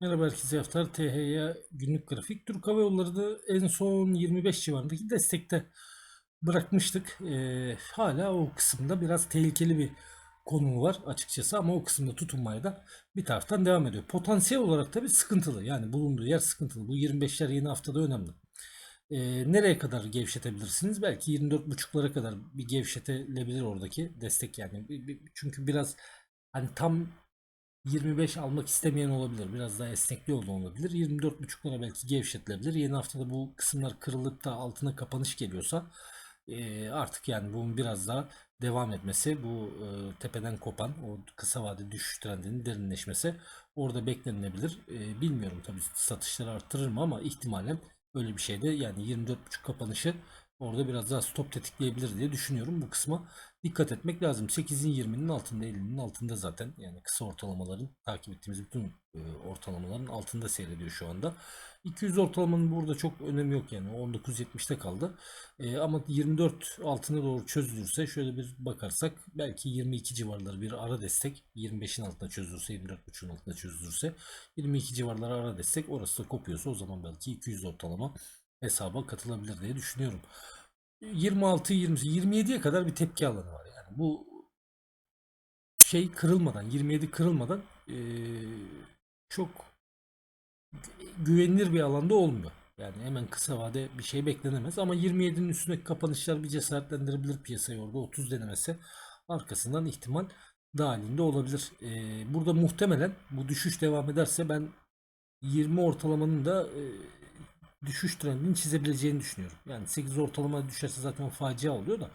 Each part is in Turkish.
Merhaba herkese haftalar THY günlük grafik. Türk Hava Yolları da en son 25 civarındaki destekte bırakmıştık. Ee, hala o kısımda biraz tehlikeli bir konumu var açıkçası ama o kısımda tutunmaya da bir taraftan devam ediyor. Potansiyel olarak tabii sıkıntılı yani bulunduğu yer sıkıntılı. Bu 25'ler yeni haftada önemli. Ee, nereye kadar gevşetebilirsiniz? Belki 24.5'lara kadar bir gevşetilebilir oradaki destek yani. Çünkü biraz hani tam 25 almak istemeyen olabilir. Biraz daha esnekli yolda olabilir. 24.5'lara belki gevşetilebilir. Yeni haftada bu kısımlar kırılıp da altına kapanış geliyorsa e, artık yani bunun biraz daha devam etmesi, bu e, tepeden kopan o kısa vade düşüş trendinin derinleşmesi orada beklenilebilir. E, bilmiyorum tabii satışları arttırır mı ama ihtimalen öyle bir şeyde yani 24.5 kapanışı orada biraz daha stop tetikleyebilir diye düşünüyorum. Bu kısma dikkat etmek lazım. 8'in 20'nin altında 50'nin altında zaten yani kısa ortalamaların takip ettiğimiz bütün e, ortalamaların altında seyrediyor şu anda. 200 ortalamanın burada çok önemi yok yani 19.70'te kaldı. E, ama 24 altına doğru çözülürse şöyle bir bakarsak belki 22 civarları bir ara destek 25'in altına çözülürse 24.5'un altına çözülürse 22 civarları ara destek orası da kopuyorsa o zaman belki 200 ortalama hesaba katılabilir diye düşünüyorum. 26 20 27'ye kadar bir tepki alanı var yani. Bu şey kırılmadan 27 kırılmadan çok güvenilir bir alanda olmuyor. Yani hemen kısa vade bir şey beklenemez ama 27'nin üstündeki kapanışlar bir cesaretlendirebilir piyasayı orada 30 denemesi arkasından ihtimal dahilinde olabilir. Eee, burada muhtemelen bu düşüş devam ederse ben 20 ortalamanın da düşüş trendini çizebileceğini düşünüyorum. Yani 8 ortalama düşerse zaten facia oluyor da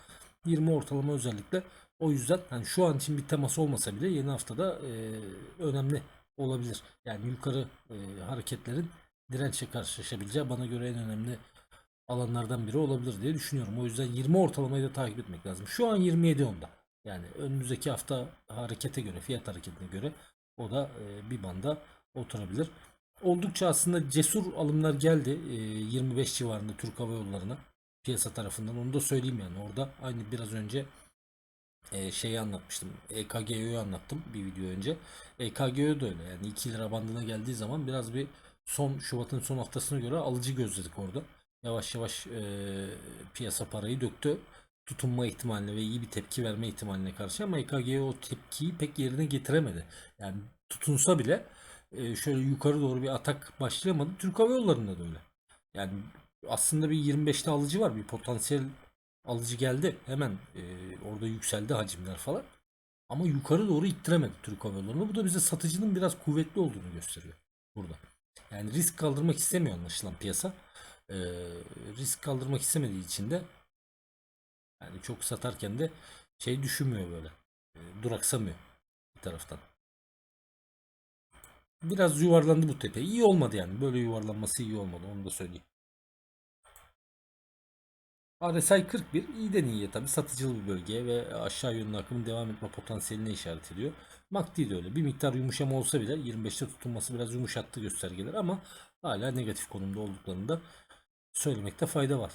20 ortalama özellikle o yüzden hani şu an için bir temas olmasa bile yeni haftada e, önemli olabilir. Yani yukarı e, hareketlerin dirençle karşılaşabileceği bana göre en önemli alanlardan biri olabilir diye düşünüyorum. O yüzden 20 ortalamayı da takip etmek lazım. Şu an 27 onda. Yani önümüzdeki hafta harekete göre, fiyat hareketine göre o da e, bir banda oturabilir. Oldukça aslında cesur alımlar geldi e, 25 civarında Türk Hava Yolları'na piyasa tarafından. Onu da söyleyeyim yani orada aynı biraz önce e, şeyi anlatmıştım. EKGO'yu anlattım bir video önce. EKGO da öyle yani 2 lira bandına geldiği zaman biraz bir son Şubat'ın son haftasına göre alıcı gözledik orada. Yavaş yavaş e, piyasa parayı döktü. Tutunma ihtimaline ve iyi bir tepki verme ihtimaline karşı ama EKGO o tepkiyi pek yerine getiremedi. Yani tutunsa bile e, şöyle yukarı doğru bir atak başlayamadı. Türk Hava Yolları'nda da öyle. Yani aslında bir 25'te alıcı var. Bir potansiyel alıcı geldi. Hemen e, orada yükseldi hacimler falan. Ama yukarı doğru ittiremedi Türk Hava Yolları'nı. Bu da bize satıcının biraz kuvvetli olduğunu gösteriyor burada. Yani risk kaldırmak istemiyor anlaşılan piyasa. E, risk kaldırmak istemediği için de yani çok satarken de şey düşünmüyor böyle. E, duraksamıyor bir taraftan. Biraz yuvarlandı bu tepe. İyi olmadı yani. Böyle yuvarlanması iyi olmadı. Onu da söyleyeyim. RSI 41 iyiden iyiye tabi satıcılı bir bölgeye ve aşağı yönlü akımın devam etme potansiyeline işaret ediyor. MACD de öyle. Bir miktar yumuşama olsa bile 25'te tutulması biraz yumuşattı göstergeler ama hala negatif konumda olduklarını da söylemekte fayda var.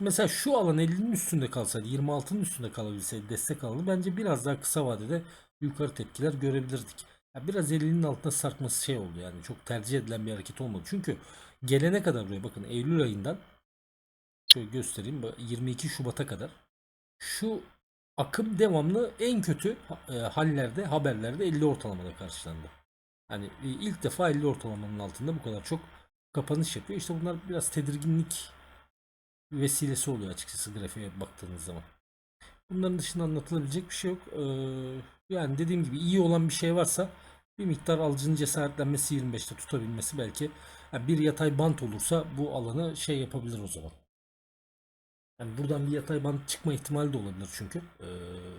Mesela şu alan 50'nin üstünde kalsaydı 26'nın üstünde kalabilseydi destek alanı bence biraz daha kısa vadede yukarı tepkiler görebilirdik. Ya biraz 50'nin altına sarkması şey oldu yani çok tercih edilen bir hareket olmadı. Çünkü gelene kadar buraya bakın Eylül ayından şöyle göstereyim bu 22 Şubat'a kadar şu akım devamlı en kötü e, hallerde haberlerde 50 ortalamada karşılandı. Hani e, ilk defa 50 ortalamanın altında bu kadar çok kapanış yapıyor. İşte bunlar biraz tedirginlik vesilesi oluyor açıkçası grafiğe baktığınız zaman. Bunların dışında anlatılabilecek bir şey yok. Ee, yani dediğim gibi iyi olan bir şey varsa bir miktar alıcının cesaretlenmesi 25'te tutabilmesi belki yani bir yatay bant olursa bu alanı şey yapabilir o zaman. Yani buradan bir yatay bant çıkma ihtimali de olabilir çünkü. Ee,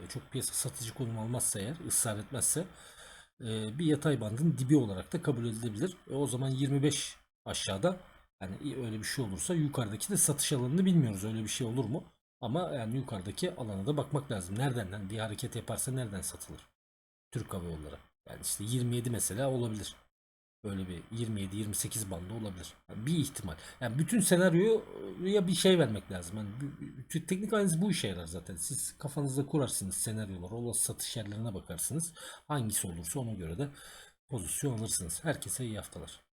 çok piyasa satıcı konum almazsa eğer, ısrar etmezse e, bir yatay bandın dibi olarak da kabul edilebilir. E, o zaman 25 aşağıda yani öyle bir şey olursa yukarıdaki de satış alanını bilmiyoruz. Öyle bir şey olur mu? Ama yani yukarıdaki alana da bakmak lazım. Nereden yani bir hareket yaparsa nereden satılır? Türk Hava Yolları. Yani işte 27 mesela olabilir. Böyle bir 27-28 bandı olabilir. Yani bir ihtimal. Yani bütün senaryoya bir şey vermek lazım. Yani teknik analiz bu işe yarar zaten. Siz kafanızda kurarsınız senaryolar. Olası satış yerlerine bakarsınız. Hangisi olursa ona göre de pozisyon alırsınız. Herkese iyi haftalar.